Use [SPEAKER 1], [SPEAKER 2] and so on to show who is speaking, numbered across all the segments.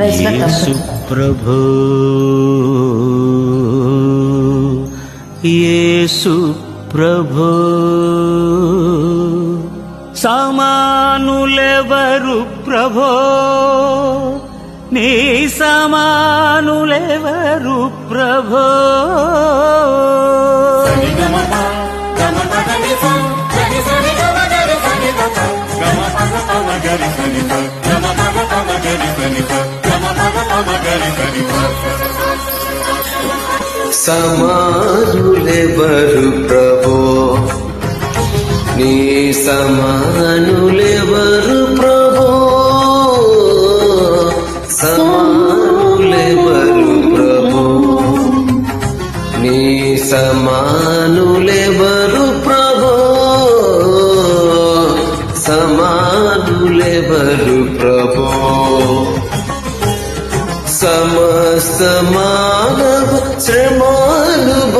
[SPEAKER 1] యేసు ప్రభు యేసు ప్రభు? సమానులెవరు ప్రభో? నీ సమానులెవరు ప్రభో
[SPEAKER 2] సమానులెవరు ప్రభో? నీ సమానులెవరు సమస్త శ్రమానుభవమును.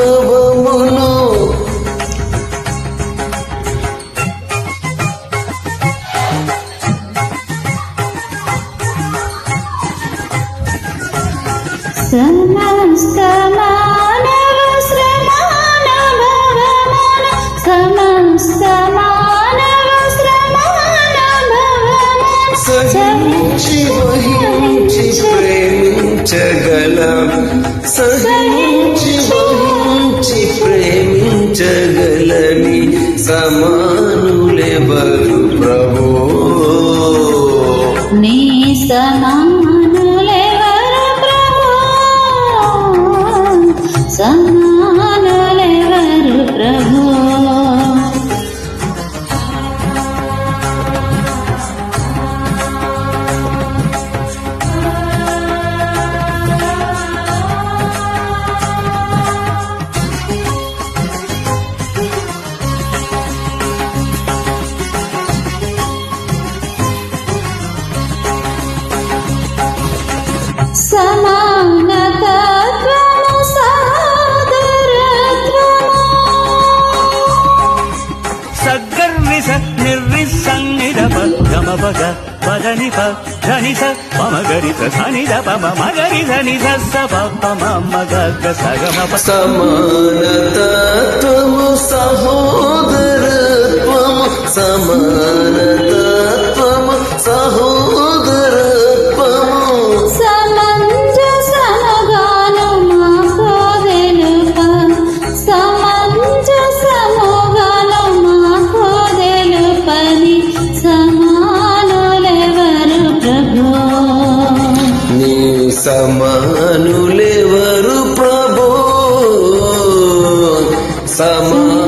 [SPEAKER 2] సమస్తమా ప్రేమించగలం. సహించి వహించి ప్రేమించగలని సమానులెవరు ప్రభో?
[SPEAKER 3] నీ సమానులెవరు ప్రభో? సమానులెవరు ప్రభో?
[SPEAKER 1] పగ పదని ప ధని స మమ గరి సని ద పమ మగరి ధని స ప పమ మగ గ సగమ ప
[SPEAKER 2] సమానతత్వము సహోదరత్వము సమానతత్వము
[SPEAKER 3] సమానులెవరు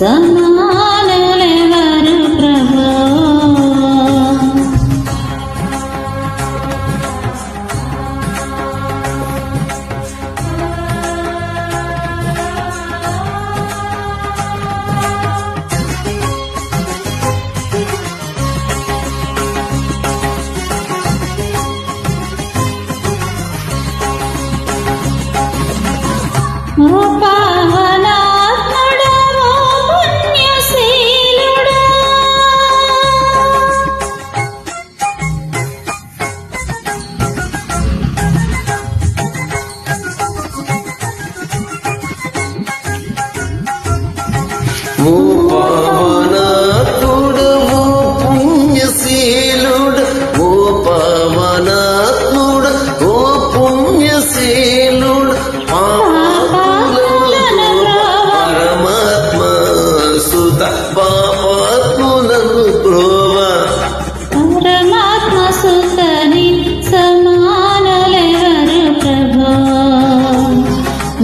[SPEAKER 2] సమానులెవరు ఓ పావనాత్ముడు పుణ్యశీలుడు. ఓ పావనాత్ముడు ఓ పుణ్యశీలుడు పరమాత్మ సుత పాపాత్ములను ప్రోవా.
[SPEAKER 3] పరమాత్మ సుతని సమానలెవరు ప్రభో?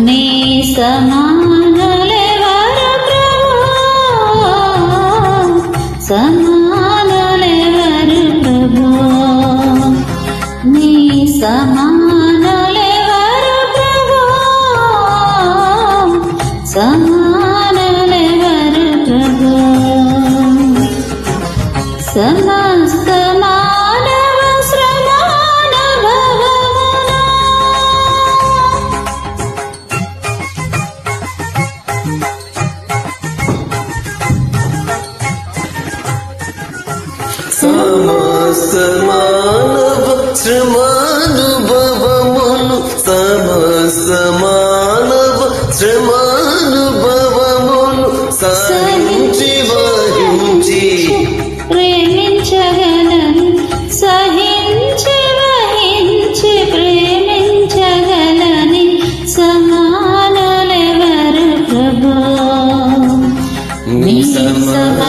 [SPEAKER 3] నీ సమానలెవరు సమానలెవరు ప్రభు నీ సమానలెవరు ప్రభు సమా
[SPEAKER 2] సమస్త మానవ శ్రమానుభవమును సమస్త మానవ శ్రమానుభవమును సహించి వహించి.
[SPEAKER 3] ప్రేమించగలని సహించి వహించి ప్రేమించగలని సమానులెవరు ప్రభు? నీ సమానులెవరు ప్రభు
[SPEAKER 2] సమ